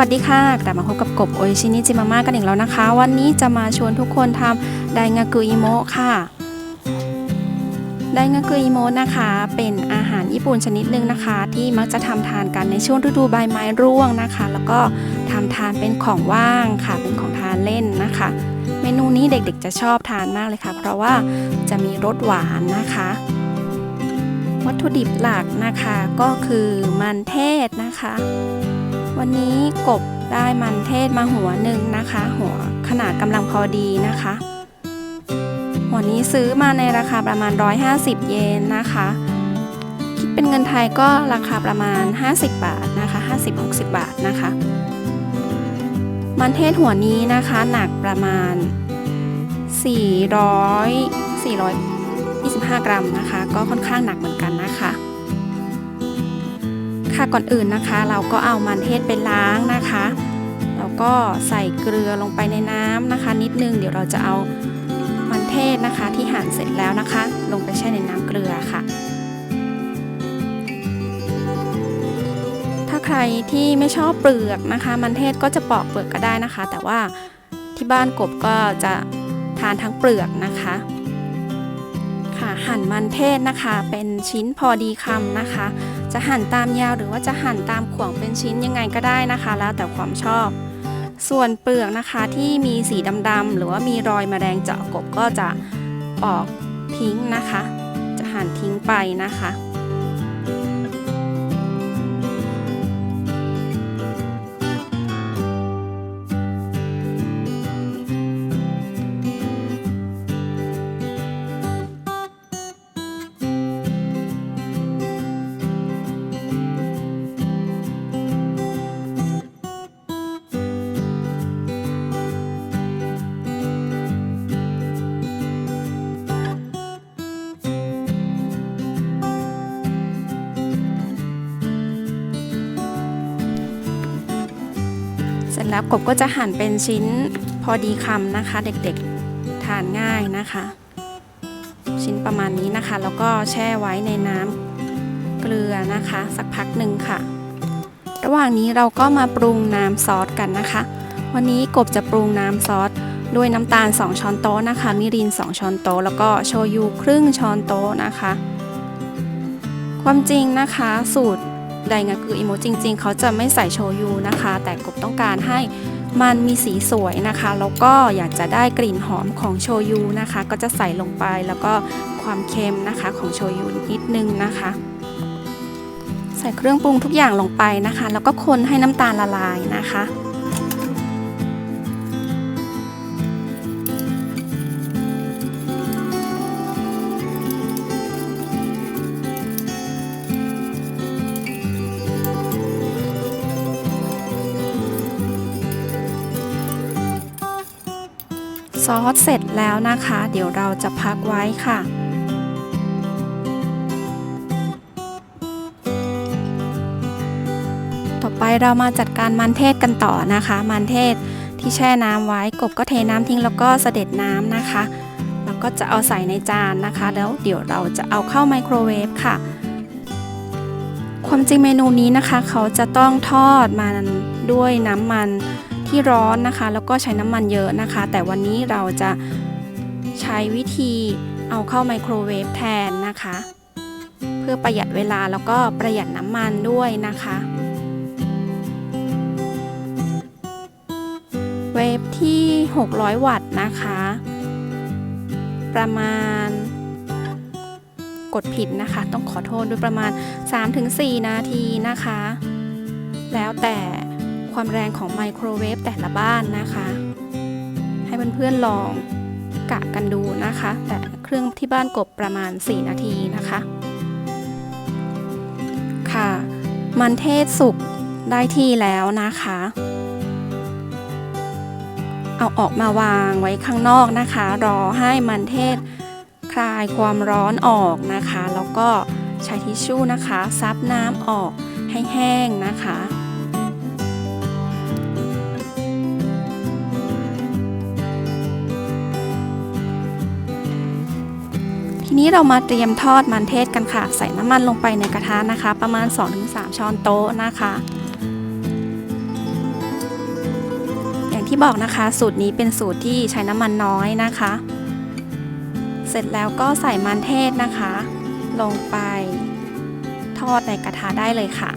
วัสดีค่ะ กลับมาพบกับกบโอชินิจิมาม่ากันอีกแล้วนะคะ วันนี้จะมาชวนทุกคนทำไดงากุอิโมะค่ะ ไดงากุอิโมะนะคะ เป็นอาหารญี่ปุ่นชนิดหนึ่งนะคะ ที่มักจะทำทานกันในช่วงฤดูใบไม้ร่วงนะคะ แล้วก็ทำทานเป็นของว่างค่ะ เป็นของทานเล่นนะคะ เมนูนี้เด็กๆจะชอบทานมากเลยค่ะ เพราะว่าจะมีรสหวานนะคะวัตถุดิบหลักนะคะก็คือมันเทศนะคะ วันนี้กบได้มันเทศมาหัวหนึ่งนะคะ หัวขนาดกำลังพอดีนะคะ หัวนี้ซื้อมาในราคาประมาณ 150 เยนนะคะ คิดเป็นเงินไทยก็ราคาประมาณ 50 บาทนะคะ 50-60 บาทนะคะ มันเทศหัวนี้นะคะหนักประมาณ 400 425 กรัมนะคะ ก็ค่อนข้างหนักเหมือนกันนะคะ ค่ะก่อนอื่นนะคะ เราก็เอามันเทศไปล้างนะคะแล้วก็ใส่เกลือลงไปในน้ำนะคะ นิดนึงเดี๋ยวเราจะเอามันเทศนะคะที่หั่นเสร็จแล้วนะคะ ลงไปแช่ในน้ำเกลือค่ะ ถ้าใครที่ไม่ชอบเปลือกนะคะ มันเทศก็จะปอกเปลือกก็ได้นะคะ แต่ว่าที่บ้านกบก็จะทานทั้งเปลือกนะคะ หั่นมันเทศนะคะ เป็นชิ้นพอดีคำนะคะ จะหั่นตามยาวหรือว่าจะหั่นตามขวางเป็นชิ้นยังไงก็ได้นะคะ แล้วแต่ความชอบ ส่วนเปลือกนะคะที่มีสีดำๆหรือว่ามีรอยมแมลงเจาะกบก็จะออกทิ้งนะคะ จะหั่นทิ้งไปนะคะ แล้วกบก็จะหั่นเป็นชิ้นพอดีคำนะคะ เด็กๆทานง่ายนะคะ ชิ้นประมาณนี้นะคะ แล้วก็แช่ไว้ในน้ำเกลือนะคะ สักพักหนึ่งค่ะ ระหว่างนี้เราก็มาปรุงน้ำซอสกันนะคะ วันนี้กบจะปรุงน้ำซอสด้วยน้ำตาล 2 ช้อนโต๊ะนะคะ มิริน 2 ช้อนโต๊ะ แล้วก็โชยุครึ่งช้อนโต๊ะนะคะ ความจริงนะคะสูตร ไดงากุอิโมจริง ๆ เขาจะไม่ใส่โชยุนะคะ แต่กบต้องการให้มันมีสีสวยนะคะ แล้วก็อยากจะได้กลิ่นหอมของโชยุนะคะ ก็จะใส่ลงไปแล้วก็ความเค็มนะคะของโชยุนิดนึงนะคะ ใส่เครื่องปรุงทุกอย่างลงไปนะคะ แล้วก็คนให้น้ำตาลละลายนะคะ ซอสเสร็จแล้วนะคะ เดี๋ยวเราจะพักไว้ค่ะ ต่อไปเรามาจัดการมันเทศกันต่อนะคะ มันเทศที่แช่น้ำไว้กบก็เทน้ำทิ้งแล้วก็เสด็จน้ำนะคะ แล้วก็จะเอาใส่ในจานนะคะ แล้วเดี๋ยวเราจะเอาเข้าไมโครเวฟค่ะ ความจริงเมนูนี้นะคะ เขาจะต้องทอดมันด้วยน้ำมัน ที่ร้อนนะคะ แล้วก็ใช้น้ำมันเยอะนะคะ แต่วันนี้เราจะใช้วิธีเอาเข้าไมโครเวฟแทนนะคะ เพื่อประหยัดเวลาแล้วก็ประหยัดน้ำมันด้วยนะคะเวฟที่ 600 วัตต์นะคะ ประมาณ กดผิดนะคะ ต้องขอโทษด้วยประมาณ 3-4 นาทีนะคะ แล้วแต่ ความแรงของไมโครเวฟแต่ละบ้านนะคะ ให้เพื่อนๆลองกะกันดูนะคะ แต่เครื่องที่บ้านกบประมาณ 4 นาทีนะคะ ค่ะ มันเทศสุกได้ที่แล้วนะคะ เอาออกมาวางไว้ข้างนอกนะคะ รอให้มันเทศคลายความร้อนออกนะคะ แล้วก็ใช้ทิชชู่นะคะ ซับน้ำออกให้แห้งนะคะ นี้เรามาเตรียมทอดมันเทศกันค่ะ ใส่น้ำมันลงไปในกระทะนะคะ ประมาณ 2-3 ช้อนโต๊ะนะคะ อย่างที่บอกนะคะ สูตรนี้เป็นสูตรที่ใช้น้ำมันน้อยนะคะ เสร็จแล้วก็ใส่มันเทศนะคะ ลงไปทอดในกระทะได้เลยค่ะ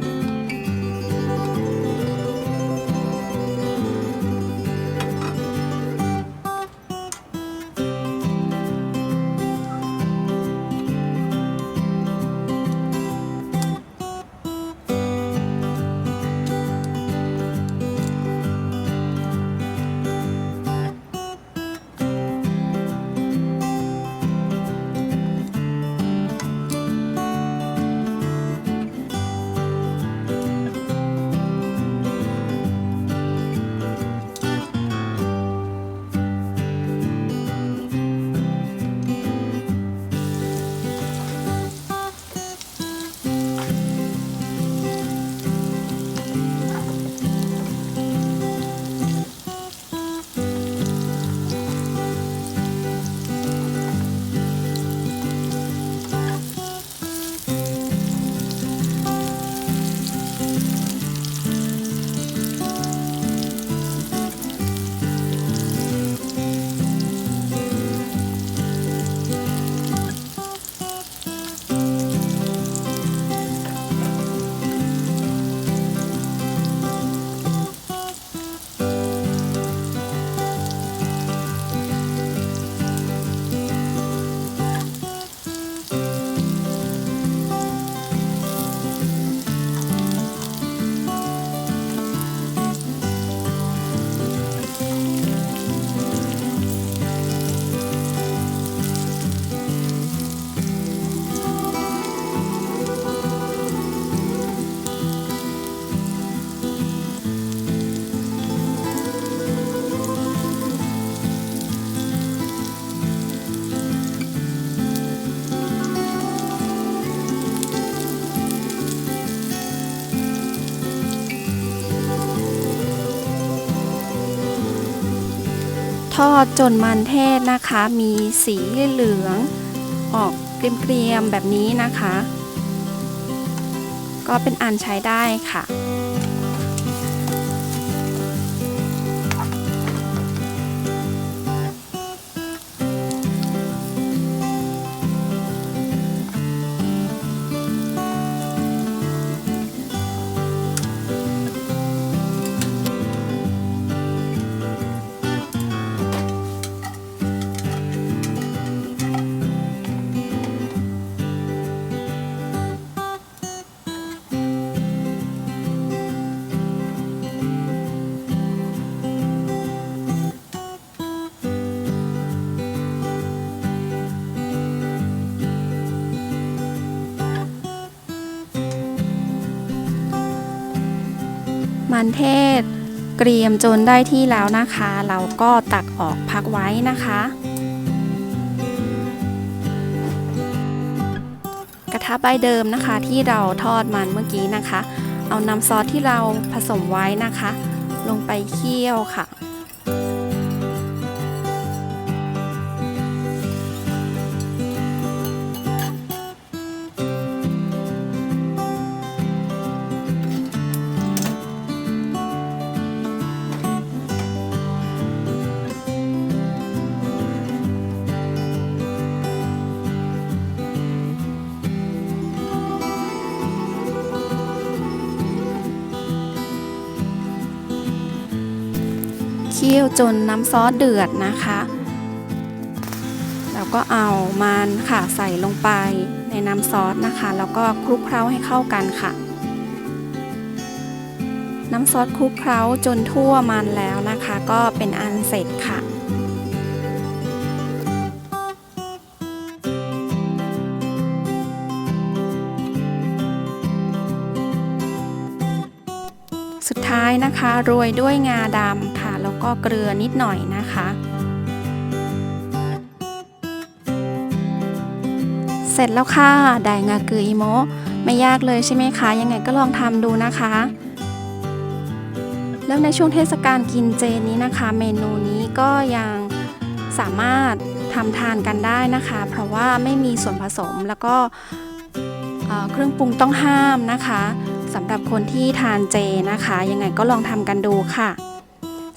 ทอดจนมันเทศนะคะ มีสีเหลือง ออกเกรียมๆแบบนี้นะคะ ก็เป็นอันใช้ได้ค่ะ มันเทศ เกรียมจนได้ที่แล้วนะคะ เราก็ตักออกพักไว้นะคะ กระทะใบเดิมนะคะที่เราทอดมันเมื่อกี้นะคะ เอาน้ำซอสที่เราผสมไว้นะคะ ลงไปเคี่ยวค่ะ คี่ยวจนน้ำซอสเดือดนะคะแล้วก็เอามันค่ะใส่ลงไปในน้ำซอสนะคะ แล้วก็คลุกเคล้าให้เข้ากันค่ะ น้ำซอสคลุกเคล้าจนทั่วมันแล้วนะคะ ก็เป็นอันเสร็จค่ะสุดท้ายนะคะโรยด้วยงาดำ แล้วก็เกลือนิดหน่อยนะคะ เสร็จแล้วค่ะได้งาเกืออิโมะไม่ยากเลยใช่ไหมคะ ยังไงก็ลองทำดูนะคะ แล้วในช่วงเทศกาลกินเจนี้นะคะ เมนูนี้ก็ยังสามารถทำทานกันได้นะคะ เพราะว่าไม่มีส่วนผสมแล้วก็เครื่องปรุงต้องห้ามนะคะสำหรับคนที่ทานเจนะคะ ยังไงก็ลองทำกันดูค่ะ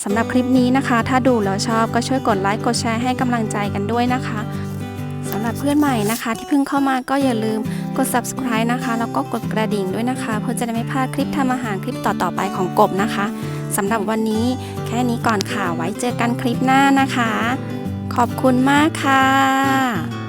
สำหรับคลิปนี้นะคะ ถ้าดูแล้วชอบก็ช่วยกดไลค์กดแชร์ให้กำลังใจกันด้วยนะคะสำหรับเพื่อนใหม่นะคะ ที่เพิ่งเข้ามาก็อย่าลืมกด subscribe นะคะแล้วก็กดกระดิ่งด้วยนะคะ เพื่อจะได้ไม่พลาดคลิปทำอาหารคลิปต่อๆไปของกบนะคะสำหรับวันนี้แค่นี้ก่อนค่ะไว้เจอกันคลิปหน้านะคะ ขอบคุณมากค่ะ